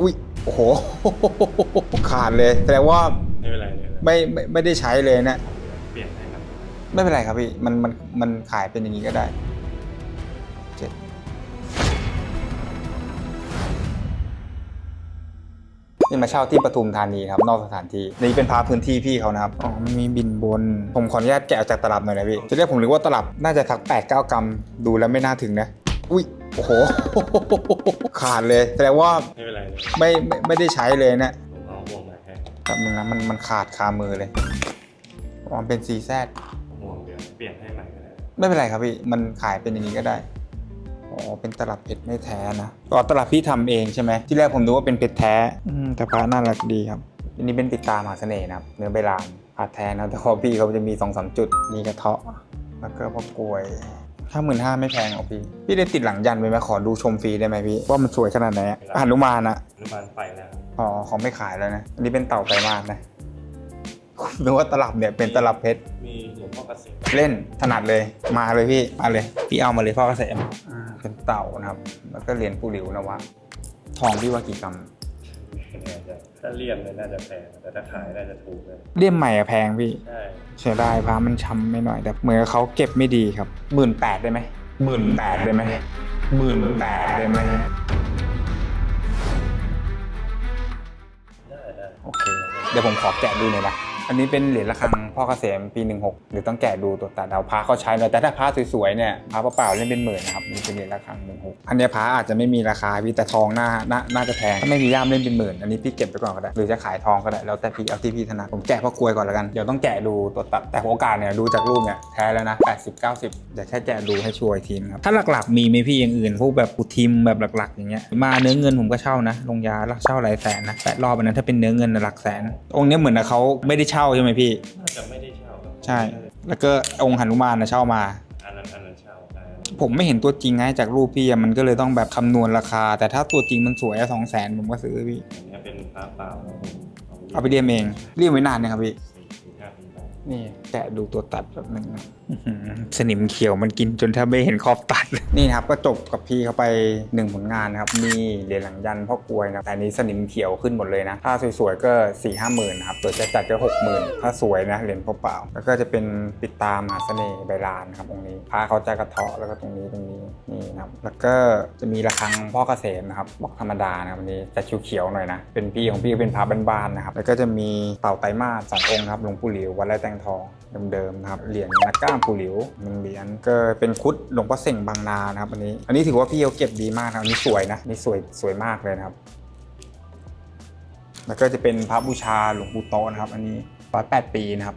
อุ้ยโอ้โห ขาดเลยแสดงว่าไม่เป็นไรเลยไม่ไม่ไม่ได้ใช้เลยนะ เปลี่ยนให้ครับไม่เป็นไรครับพี่ มันมันมันขายเป็นอย่างนี้ก็ได้เจ็ดนี่มาเช่าที่ปทุมธานีครับนอกสถานที่นี่เป็นพาพื้นที่พี่เขานะครับอ๋อมันมีบินบน ผมขออนุญาตแกะออกจากตลับหน่อยนะพี่จะเรียกผมนึกว่าตลับน่าจะทักแปดเก้ากรัมดูแล้วไม่น่าถึงนะ อุ้ยโอ้โห ขาดเลยแสดงว่าไม่เป็นไรเลยไม่ไม่ไม่ได้ใช้เลยนะผมเอาห่วงมาให้แป๊บนึงนะมันมันขาดคามือเลยอ๋อมันเป็นซีแซดห่วงเดียวเปลี่ยนให้ใหม่ก็ได้ไม่เป็นไรครับพี่ มันขายเป็นอย่างนี้ก็ได้ อ๋อ เป็นตลับเพชรไม่แท้นะก็ตลับพี่ทำเองใช่ไหม ที่แรกผมดูว่าเป็นเพชรแท้ อืมแต่พระน่ารักดีครับ อันนี้เป็นปิดตามหาเสน่ห์นะครับ เนื้อใบลานพระแท้นะแต่ของพี่เขาจะมีสองสามจุดมีกระเทาะ แล้วก็พวกกลวย ห้าหมื่นห้าไม่แพงหรอกพี่ พี่ได้ติดหลังยันไว้ไหมขอดูชมฟรีได้ไหมพี่ ว่ามันสวยขนาดไหนอะหนุมานอะอนุบาลไปแล้ว อ๋อเขาไม่ขายแล้วนะ อันนี้เป็นเต่าไตรมาสนะนึกว่าตลับเนี่ยเป็นตลับเพชร มีหลวงพ่อเกษมเล่นถนัดเลยมาเลยพี่มาเลย พี่เอามาเลยพ่อเกษมอ่าเป็นเต่านะครับ แล้วก็เหรียญปูหลิวนะวะทองพี่ว่ากี่กรัม น่าจะถ้าเลี่ยมเลยน่าจะแพงแต่ถ้าขายน่าจะถูกเลยเลี่ยมใหม่อะแพงพี่ใช่เสียดายพระมันช้ำไม่หน่อยแต่เหมือนเขาเก็บไม่ดีครับหมื่นแปดได้ไหมหมื่นแปดได้ไหมหมื่นแปดได้ไหมได้ได้โอเค เดี๋ยวผมขอแกะดูหน่อยนะ อันนี้เป็นเหรียญระฆังพ่อเกษมปี 16 หรือต้องแกะดูตัวตัดเอาพระเขาใช้หน่อยแต่ถ้าพระสวยๆเนี่ยพระเปล่าๆเล่นเป็นหมื่นนะครับนี่เป็นเหรียญระฆัง 16 อันเนี้ยพระอาจจะไม่มีราคาพี่แต่ทองน่าน่าน่าจะแพงถ้าไม่มีย่ามเล่นเป็นหมื่นอันนี้พี่เก็บไปก่อนก็ได้หรือจะขายทองก็ได้แล้วแต่พี่เอาที่พี่ถนัดผมแกะพ่อกลวยก่อนแล้วกันเดี๋ยวต้องแกะดูตัวตัดแต่โอกาสเนี่ยดูจากรูปเนี่ยแท้แล้วนะ80 90เดี๋ยวแค่แกะดูให้ชัวร์ทีนครับถ้าหลักๆ มีไหมพี่อย่างอื่นพวกแบบอุทิมแบบหลักๆ อย่างเงี้ยมาเนื้อเงินผมก็เช่านะลงยาลักเช่าหลายแสนนะแปดรอบอันนั้นถ้าเป็นเนื้อเงินหลักแสนองค์เนี้ยเหมือนเขาไม่ได้เช่าใช่ไหมพี่ น่าจะไม่ได้เช่าครับใช่ แล้วก็องค์หนุมานนะเช่ามา อันนั้นอันนั้นเช่าได้ผมไม่เห็นตัวจริงไงจากรูปพี่อะมันก็เลยต้องแบบคำนวณราคา แต่ถ้าตัวจริงมันสวยสองแสนผมก็ซื้อพี่ อันนี้เป็นพระเปล่าแล้วผมเอาไปเรียมเองเรียมไว้นานนะครับพี่สี่ถึงห้าปีได้ นี่แกะดูตัวตัดแบบนึงนะอื้อหือสนิมเขียวมันกินจนแทบไม่เห็นขอบตัด นี่นะครับก็จบกับพี่เขาไปหนึ่งผลงานนะครับ มีเหรียญหลังยันพ่อกลวยนะแต่อันนี้สนิมเขียวขึ้นหมดเลยนะ ถ้าสวยๆก็4ี่ห้าหมื่นนะครับเปิดจะจัดก็หกหมื่นถ้าสวยนะเหรียญเปล่าๆแล้วก็จะเป็นปิดตามหาเสน่ห์ใบลานครับองค์นี้พระเขาจะกระเทาะแล้วก็ตรงนี้ตรงนี้นี่นะครับแล้วก็จะมีระฆังพ่อเกษมนะครับบอกธรรมดานะครับวันนี้จะเขียวๆหน่อยนะเป็นพี่ของพี่ก็เป็นพระบ้านๆนะครับแล้วก็จะมีเต่าไตรมาสสององค์ครับหลวงปู่หลิววัดไร่แตงทองเดิมๆนะครับเหรียญนักกล้ามปูหลิวหนึ่งเหรียญก็เป็นคุดหลวงพ่อเส่งบางนานะครับอันนี้อันนี้ถือว่าพี่เขาเก็บดีมากนะครับอันนี้สวยนะอันนี่สวยสวยมากเลยนะครับ แล้วก็จะเป็นพระบูชาหลวงปู่โตนะครับ อันนี้ร้อยแปดปีนะครับ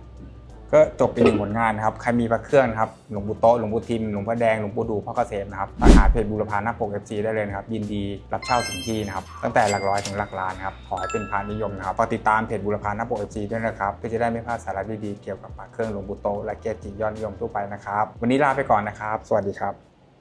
ก็จบเป็นหนึ่งผลงานนะครับ ใครมีพระเครื่องนะครับ หลวงปู่โตหลวงปู่ทิม หลวงพ่อแดง หลวงปู่ดู พ่อเกษมนะครับมาหาเพจบูรพาหน้าปก FC ได้เลยนะครับ ยินดีรับเช่าถึงที่นะครับ ตั้งแต่หลักร้อยถึงหลักล้านครับ ขอให้เป็นพานิยมนะครับฝากติดตามเพจบูรพาหน้าปก FC ด้วยนะครับ เพื่อจะได้ไม่พลาดสาระดีๆ เกี่ยวกับพระเครื่องหลวงปู่โตและเกจิยอดนิยมทั่วไปนะครับ วันนี้ลาไปก่อนนะครับ สวัสดีครับ